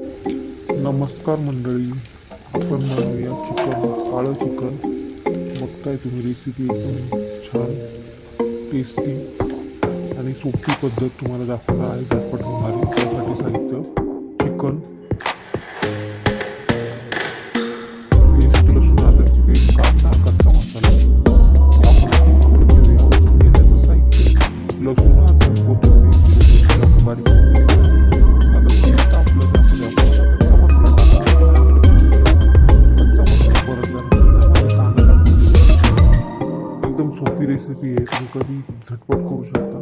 नमस्कार मंडळी आपण बनवूया चिकन काळं चिकन. बघताय तुम्ही रेसिपी एकदम छान टेस्टी आणि सोपी पद्धत तुम्हाला दाखवणार आहे. झटपट होणारी त्यासाठी साहित्य चिकन. रेसिपी आहे तुम्ही कधी झटपट करू शकता.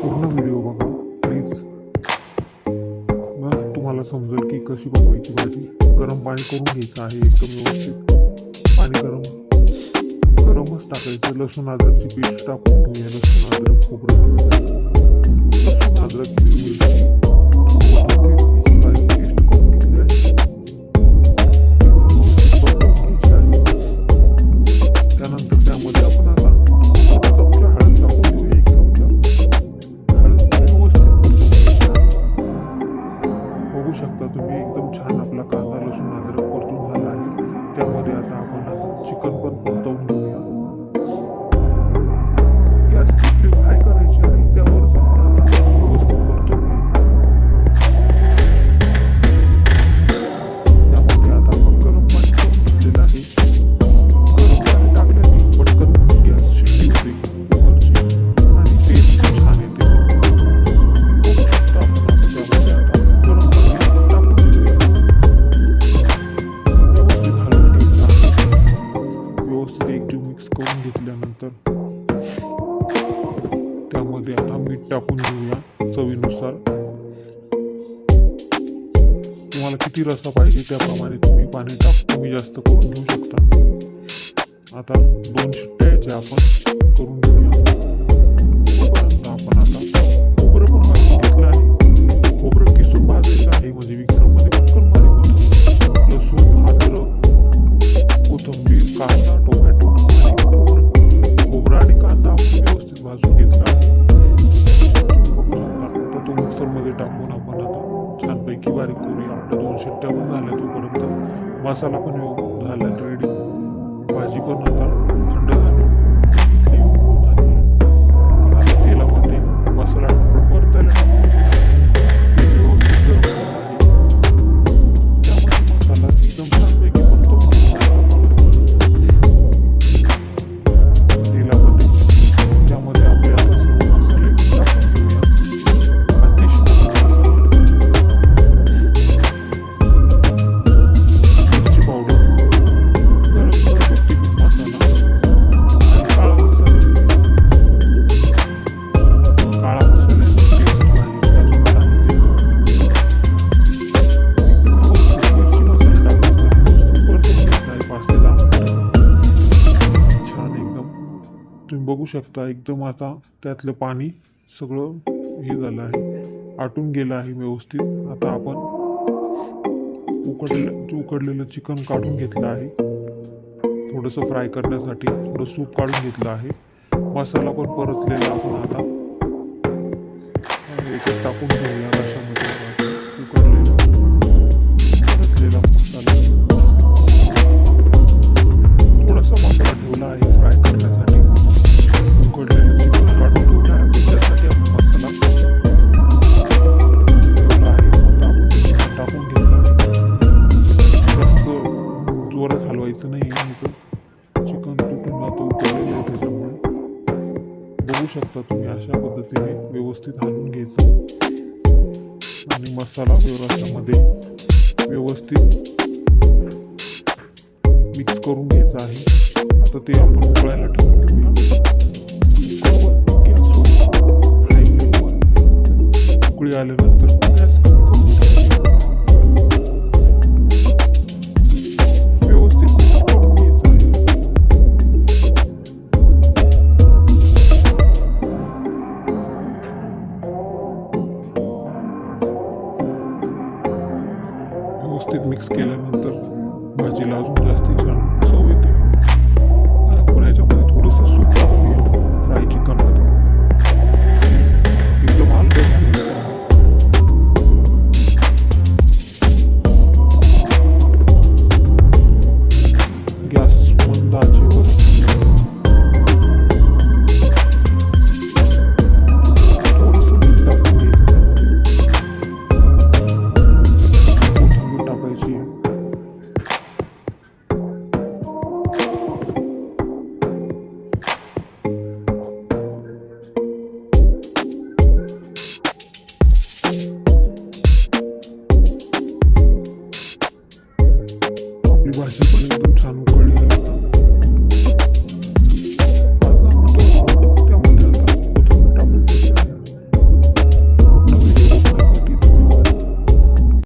पूर्ण व्हिडिओ बघा प्लीज मग तुम्हाला समजेल की कशी बनवायची भाजी. गरम पाणी करून घ्यायचं आहे एकदम व्यवस्थित. पाणी गरम गरमच टाकायचं. लसूण अद्रकची पेस्ट टाकून घेऊया लसूण अद्रक खोबरं. लसूण अद्रक एकदम छान आपला कांदा लसूण अद्रक परतून झाला आहे. त्यामध्ये आता आपण आता चिकन पण परतवून घेऊया. तर. त्यामध्ये आता मीठ टाकून घेऊया चवीनुसार. तुम्हाला किती रस्सा पाहिजे त्याप्रमाणे तुम्ही पाणी टाक. तुम्ही जास्त करून घेऊ शकता. आता दोन शिट्ट्या आपण करून घेऊया. भाजून घेतला आता तो मिक्सरमध्ये टाकून आपण आता छानपैकी बारीक करूया. आपल्या दोन शिट्ट्या पण झाल्या तोपर्यंत मसाला पण योग झाला रेडी भाजी पण आता थंड झाली. तेलामध्ये मसाला. बघू शकता एकदम आता त्यातलं पाणी सगळं हे झालं आहे आटून गेलं आहे व्यवस्थित. आता आपण उकडलेलं उकडलेलं चिकन काढून घेतलं आहे. थोडंसं फ्राय करण्यासाठी थोडं सूप काढून घेतलं आहे. मसाला पण परतलेला आपण आता. एक टाकून घेऊया. बघू शकता तुम्ही अशा पद्धतीने व्यवस्थित हलवून घ्यायचं. आणि मसाला व्यवस्थामध्ये व्यवस्थित मिक्स करून घ्यायचं आहे. आता ते आपण उकळायला ठेवून ठेवूया. गॅसवर उकळी आल्यानंतर गॅस व्यवस्थित मिक्स केल्यानंतर भाजीला अजून जास्ती छान